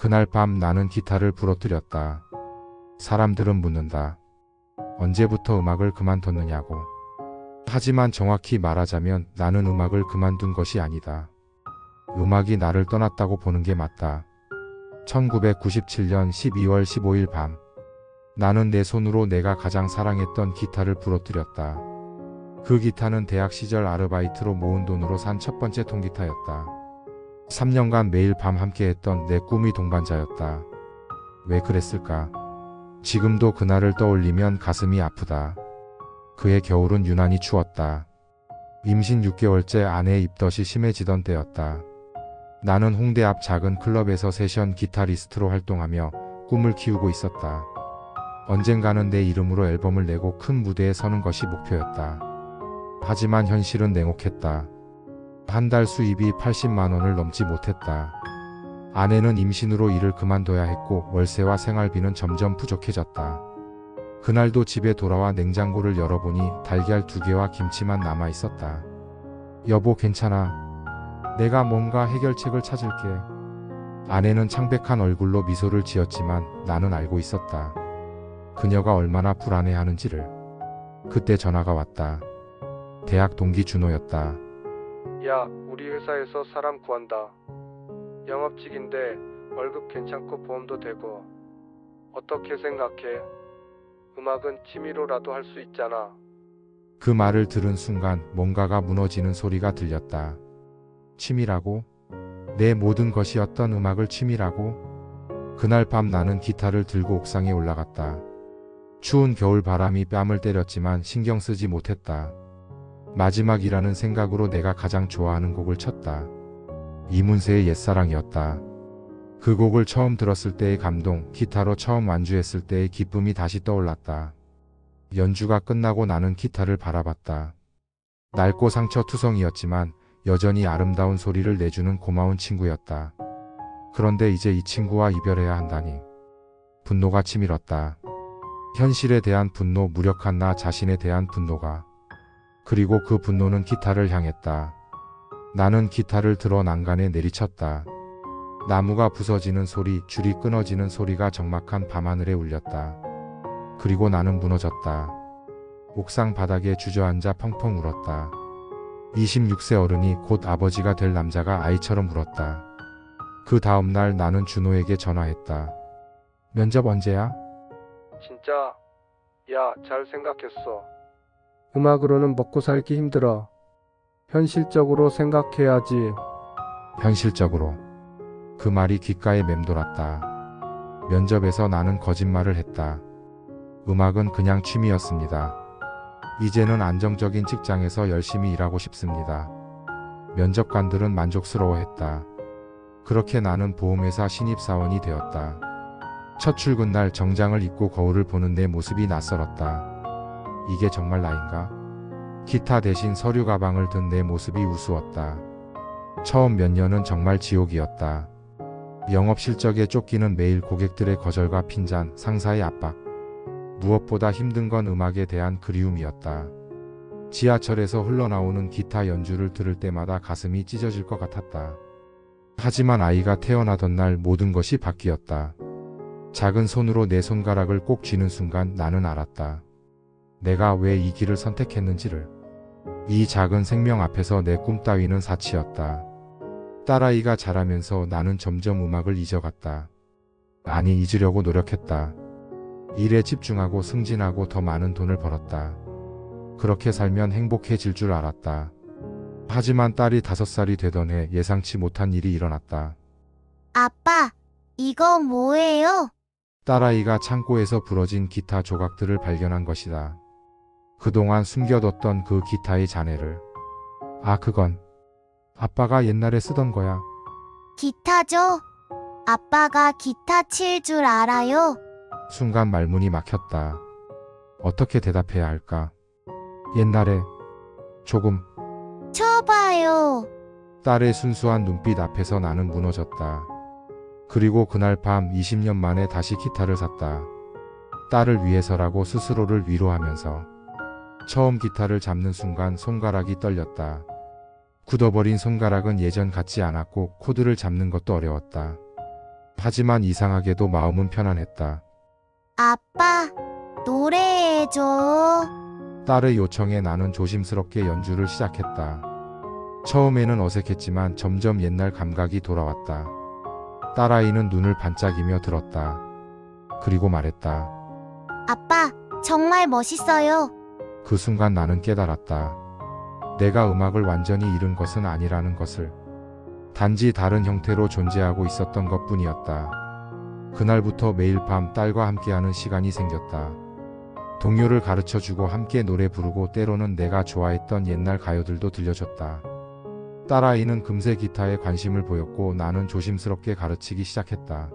그날 밤 나는 기타를 부러뜨렸다. 사람들은 묻는다. 언제부터 음악을 그만뒀느냐고. 하지만 정확히 말하자면 나는 음악을 그만둔 것이 아니다. 음악이 나를 떠났다고 보는 게 맞다. 1997년 12월 15일 밤. 나는 내 손으로 내가 가장 사랑했던 기타를 부러뜨렸다. 그 기타는 대학 시절 아르바이트로 모은 돈으로 산 첫 번째 통기타였다. 3년간 매일 밤 함께했던 내 꿈의 동반자였다. 왜 그랬을까? 지금도 그날을 떠올리면 가슴이 아프다. 그의 겨울은 유난히 추웠다. 임신 6개월째 아내의 입덧이 심해지던 때였다. 나는 홍대 앞 작은 클럽에서 세션 기타리스트로 활동하며 꿈을 키우고 있었다. 언젠가는 내 이름으로 앨범을 내고 큰 무대에 서는 것이 목표였다. 하지만 현실은 냉혹했다. 한 달 수입이 80만 원을 넘지 못했다. 아내는 임신으로 일을 그만둬야 했고 월세와 생활비는 점점 부족해졌다. 그날도 집에 돌아와 냉장고를 열어보니 달걀 두 개와 김치만 남아 있었다. 여보 괜찮아. 내가 뭔가 해결책을 찾을게. 아내는 창백한 얼굴로 미소를 지었지만 나는 알고 있었다. 그녀가 얼마나 불안해하는지를. 그때 전화가 왔다. 대학 동기 준호였다. 야, 우리 회사에서 사람 구한다. 영업직인데 월급 괜찮고 보험도 되고. 어떻게 생각해? 음악은 취미로라도 할 수 있잖아. 그 말을 들은 순간 뭔가가 무너지는 소리가 들렸다. 취미라고? 내 모든 것이었던 음악을 취미라고? 그날 밤 나는 기타를 들고 옥상에 올라갔다. 추운 겨울 바람이 뺨을 때렸지만 신경 쓰지 못했다. 마지막이라는 생각으로 내가 가장 좋아하는 곡을 쳤다. 이문세의 옛사랑이었다. 그 곡을 처음 들었을 때의 감동, 기타로 처음 완주했을 때의 기쁨이 다시 떠올랐다. 연주가 끝나고 나는 기타를 바라봤다. 낡고 상처투성이었지만 여전히 아름다운 소리를 내주는 고마운 친구였다. 그런데 이제 이 친구와 이별해야 한다니. 분노가 치밀었다. 현실에 대한 분노, 무력한 나 자신에 대한 분노가. 그리고 그 분노는 기타를 향했다. 나는 기타를 들어 난간에 내리쳤다. 나무가 부서지는 소리, 줄이 끊어지는 소리가 적막한 밤하늘에 울렸다. 그리고 나는 무너졌다. 옥상 바닥에 주저앉아 펑펑 울었다. 26세 어른이 곧 아버지가 될 남자가 아이처럼 울었다. 그 다음날 나는 준호에게 전화했다. 면접 언제야? 진짜, 야, 잘 생각했어. 음악으로는 먹고 살기 힘들어. 현실적으로 생각해야지. 현실적으로. 그 말이 귓가에 맴돌았다. 면접에서 나는 거짓말을 했다. 음악은 그냥 취미였습니다. 이제는 안정적인 직장에서 열심히 일하고 싶습니다. 면접관들은 만족스러워했다. 그렇게 나는 보험회사 신입사원이 되었다. 첫 출근 날 정장을 입고 거울을 보는 내 모습이 낯설었다. 이게 정말 나인가? 기타 대신 서류 가방을 든 내 모습이 우스웠다. 처음 몇 년은 정말 지옥이었다. 영업 실적에 쫓기는 매일 고객들의 거절과 핀잔, 상사의 압박. 무엇보다 힘든 건 음악에 대한 그리움이었다. 지하철에서 흘러나오는 기타 연주를 들을 때마다 가슴이 찢어질 것 같았다. 하지만 아이가 태어나던 날 모든 것이 바뀌었다. 작은 손으로 내 손가락을 꼭 쥐는 순간 나는 알았다. 내가 왜 이 길을 선택했는지를. 이 작은 생명 앞에서 내 꿈 따위는 사치였다. 딸아이가 자라면서 나는 점점 음악을 잊어갔다. 아니, 잊으려고 노력했다. 일에 집중하고 승진하고 더 많은 돈을 벌었다. 그렇게 살면 행복해질 줄 알았다. 하지만 딸이 다섯 살이 되던 해 예상치 못한 일이 일어났다. 아빠, 이거 뭐예요? 딸아이가 창고에서 부러진 기타 조각들을 발견한 것이다. 그동안 숨겨뒀던 그 기타의 잔해를. 아, 그건 아빠가 옛날에 쓰던 거야. 기타죠? 아빠가 기타 칠 줄 알아요? 순간 말문이 막혔다. 어떻게 대답해야 할까? 옛날에 조금 쳐봐요. 딸의 순수한 눈빛 앞에서 나는 무너졌다. 그리고 그날 밤 20년 만에 다시 기타를 샀다. 딸을 위해서라고 스스로를 위로하면서 처음 기타를 잡는 순간 손가락이 떨렸다. 굳어버린 손가락은 예전 같지 않았고 코드를 잡는 것도 어려웠다. 하지만 이상하게도 마음은 편안했다. 아빠, 노래해줘. 딸의 요청에 나는 조심스럽게 연주를 시작했다. 처음에는 어색했지만 점점 옛날 감각이 돌아왔다. 딸아이는 눈을 반짝이며 들었다. 그리고 말했다. 아빠, 정말 멋있어요. 그 순간 나는 깨달았다. 내가 음악을 완전히 잃은 것은 아니라는 것을. 단지 다른 형태로 존재하고 있었던 것 뿐이었다. 그날부터 매일 밤 딸과 함께하는 시간이 생겼다. 동요를 가르쳐 주고 함께 노래 부르고 때로는 내가 좋아했던 옛날 가요들도 들려줬다. 딸아이는 금세 기타에 관심을 보였고 나는 조심스럽게 가르치기 시작했다.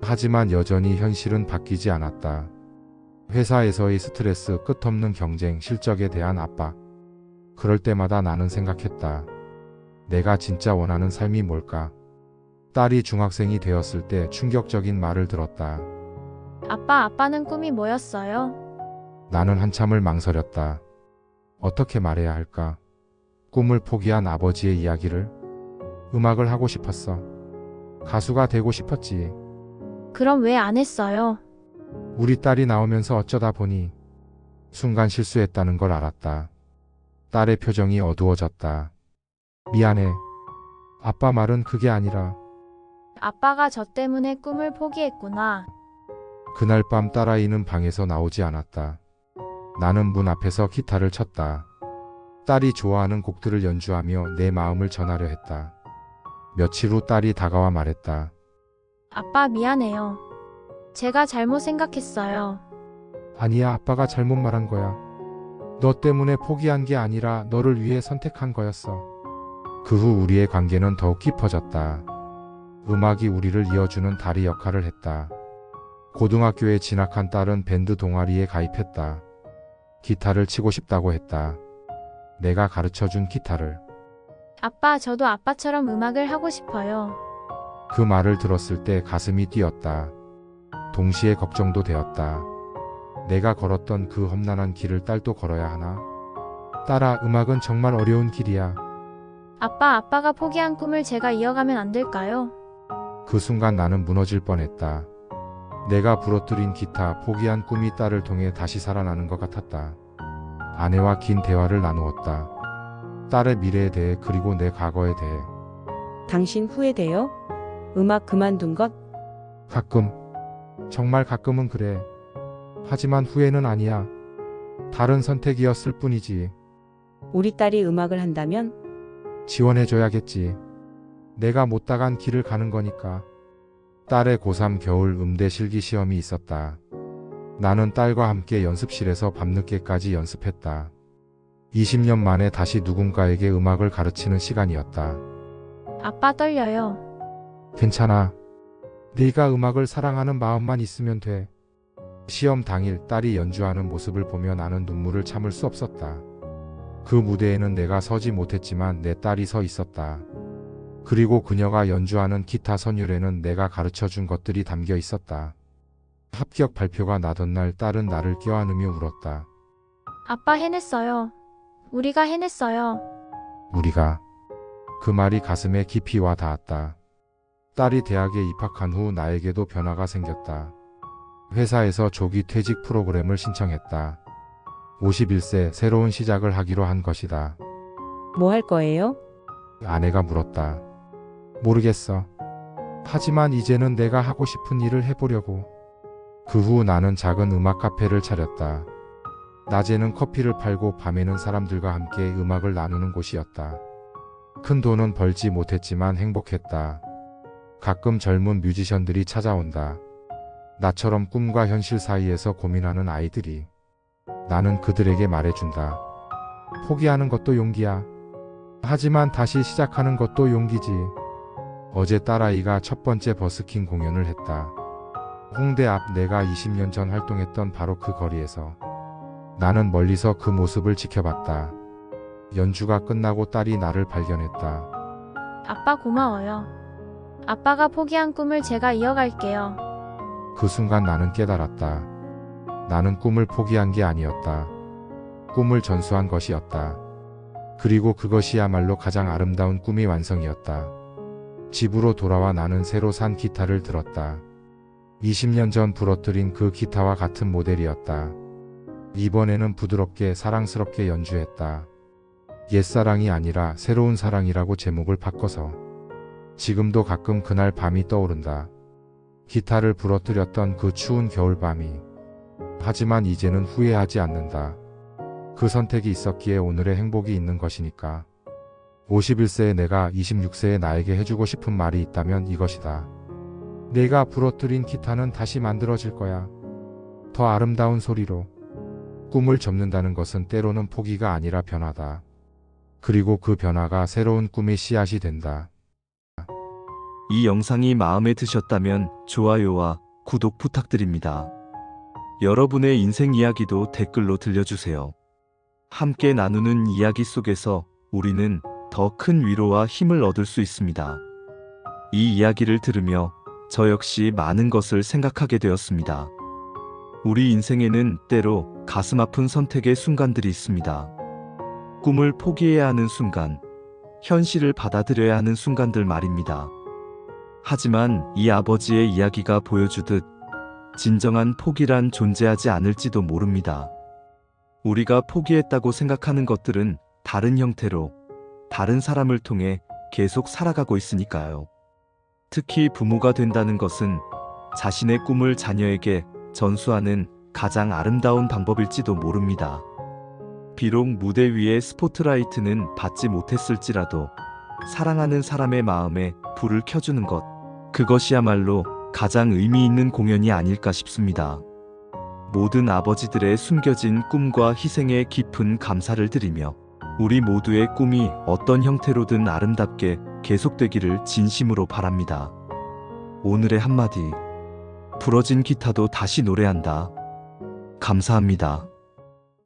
하지만 여전히 현실은 바뀌지 않았다. 회사에서의 스트레스, 끝없는 경쟁, 실적에 대한 압박. 그럴 때마다 나는 생각했다. 내가 진짜 원하는 삶이 뭘까? 딸이 중학생이 되었을 때 충격적인 말을 들었다. 아빠, 아빠는 꿈이 뭐였어요? 나는 한참을 망설였다. 어떻게 말해야 할까? 꿈을 포기한 아버지의 이야기를? 음악을 하고 싶었어. 가수가 되고 싶었지. 그럼 왜 안 했어요? 우리 딸이 나오면서 어쩌다 보니 순간 실수했다는 걸 알았다. 딸의 표정이 어두워졌다. 미안해. 아빠 말은 그게 아니라 아빠가 저 때문에 꿈을 포기했구나. 그날 밤 딸아이는 방에서 나오지 않았다. 나는 문 앞에서 기타를 쳤다. 딸이 좋아하는 곡들을 연주하며 내 마음을 전하려 했다. 며칠 후 딸이 다가와 말했다. 아빠 미안해요. 제가 잘못 생각했어요. 아니야, 아빠가 잘못 말한 거야. 너 때문에 포기한 게 아니라 너를 위해 선택한 거였어. 그 후 우리의 관계는 더욱 깊어졌다. 음악이 우리를 이어주는 다리 역할을 했다. 고등학교에 진학한 딸은 밴드 동아리에 가입했다. 기타를 치고 싶다고 했다. 내가 가르쳐 준 기타를. 아빠, 저도 아빠처럼 음악을 하고 싶어요. 그 말을 들었을 때 가슴이 뛰었다. 동시에 걱정도 되었다. 내가 걸었던 그 험난한 길을 딸도 걸어야 하나? 딸아, 음악은 정말 어려운 길이야. 아빠, 아빠가 포기한 꿈을 제가 이어가면 안 될까요? 그 순간 나는 무너질 뻔했다. 내가 부러뜨린 기타, 포기한 꿈이 딸을 통해 다시 살아나는 것 같았다. 아내와 긴 대화를 나누었다. 딸의 미래에 대해 그리고 내 과거에 대해 당신 후회돼요? 음악 그만둔 것? 가끔, 정말 가끔은 그래. 하지만 후회는 아니야. 다른 선택이었을 뿐이지. 우리 딸이 음악을 한다면? 지원해줘야겠지. 내가 못 다간 길을 가는 거니까. 딸의 고3 겨울 음대 실기 시험이 있었다. 나는 딸과 함께 연습실에서 밤늦게까지 연습했다. 20년 만에 다시 누군가에게 음악을 가르치는 시간이었다. 아빠 떨려요. 괜찮아. 네가 음악을 사랑하는 마음만 있으면 돼. 시험 당일 딸이 연주하는 모습을 보며 나는 눈물을 참을 수 없었다. 그 무대에는 내가 서지 못했지만 내 딸이 서 있었다. 그리고 그녀가 연주하는 기타 선율에는 내가 가르쳐 준 것들이 담겨 있었다. 합격 발표가 나던 날 딸은 나를 껴안으며 울었다. 아빠 해냈어요. 우리가 해냈어요. 우리가 그 말이 가슴에 깊이 와 닿았다. 딸이 대학에 입학한 후 나에게도 변화가 생겼다. 회사에서 조기 퇴직 프로그램을 신청했다. 51세 새로운 시작을 하기로 한 것이다. 뭐 할 거예요? 아내가 물었다. 모르겠어. 하지만 이제는 내가 하고 싶은 일을 해보려고. 그 후 나는 작은 음악 카페를 차렸다. 낮에는 커피를 팔고 밤에는 사람들과 함께 음악을 나누는 곳이었다. 큰 돈은 벌지 못했지만 행복했다. 가끔 젊은 뮤지션들이 찾아온다. 나처럼 꿈과 현실 사이에서 고민하는 아이들이. 나는 그들에게 말해준다. 포기하는 것도 용기야. 하지만 다시 시작하는 것도 용기지. 어제 딸아이가 첫 번째 버스킹 공연을 했다. 홍대 앞 내가 20년 전 활동했던 바로 그 거리에서. 나는 멀리서 그 모습을 지켜봤다. 연주가 끝나고 딸이 나를 발견했다. 아빠 고마워요. 아빠가 포기한 꿈을 제가 이어갈게요. 그 순간 나는 깨달았다. 나는 꿈을 포기한 게 아니었다. 꿈을 전수한 것이었다. 그리고 그것이야말로 가장 아름다운 꿈의 완성이었다. 집으로 돌아와 나는 새로 산 기타를 들었다. 20년 전 부러뜨린 그 기타와 같은 모델이었다. 이번에는 부드럽게 사랑스럽게 연주했다. 옛사랑이 아니라 새로운 사랑이라고 제목을 바꿔서. 지금도 가끔 그날 밤이 떠오른다. 기타를 부러뜨렸던 그 추운 겨울밤이. 하지만 이제는 후회하지 않는다. 그 선택이 있었기에 오늘의 행복이 있는 것이니까. 51세의 내가 26세의 나에게 해주고 싶은 말이 있다면 이것이다. 내가 부러뜨린 기타는 다시 만들어질 거야. 더 아름다운 소리로. 꿈을 접는다는 것은 때로는 포기가 아니라 변화다. 그리고 그 변화가 새로운 꿈의 씨앗이 된다. 이 영상이 마음에 드셨다면 좋아요와 구독 부탁드립니다. 여러분의 인생 이야기도 댓글로 들려주세요. 함께 나누는 이야기 속에서 우리는 더 큰 위로와 힘을 얻을 수 있습니다. 이 이야기를 들으며 저 역시 많은 것을 생각하게 되었습니다. 우리 인생에는 때로 가슴 아픈 선택의 순간들이 있습니다. 꿈을 포기해야 하는 순간, 현실을 받아들여야 하는 순간들 말입니다. 하지만 이 아버지의 이야기가 보여주듯 진정한 포기란 존재하지 않을지도 모릅니다. 우리가 포기했다고 생각하는 것들은 다른 형태로 다른 사람을 통해 계속 살아가고 있으니까요. 특히 부모가 된다는 것은 자신의 꿈을 자녀에게 전수하는 가장 아름다운 방법일지도 모릅니다. 비록 무대 위에 스포트라이트는 받지 못했을지라도 사랑하는 사람의 마음에 불을 켜주는 것, 그것이야말로 가장 의미 있는 공연이 아닐까 싶습니다. 모든 아버지들의 숨겨진 꿈과 희생에 깊은 감사를 드리며 우리 모두의 꿈이 어떤 형태로든 아름답게 계속되기를 진심으로 바랍니다. 오늘의 한마디. 부러진 기타도 다시 노래한다. 감사합니다.